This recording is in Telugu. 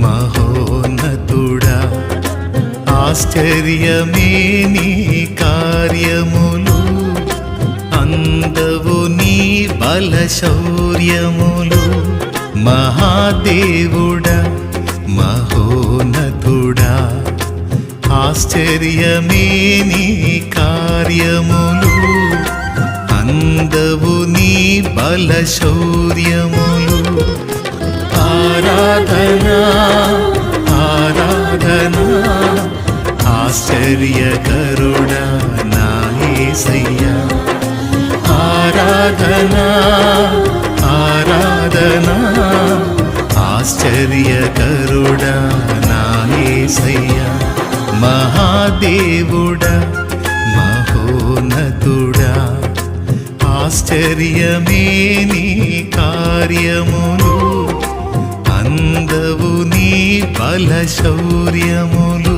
మహోన్నతుడా ఆశ్చర్యమే నీ కార్యములు? అందవు నీ బలశౌర్యములు. మహాదేవుడా మహోన్నతుడా ఆశ్చర్యమే నీ కార్యములు? అందవు నీ బలశౌర్యములు. ఆరాధన ఆరాధనా ఆశ్చర్యకరుడా నా యేసయ్యా ఆరాధనా ఆరాధనా ఆశ్చర్యకరుడా నా యేసయ్యా మహాదేవుడా మహోన్నతుడా ఆశ్చర్యమే నీ కార్యమున బల శౌర్యములు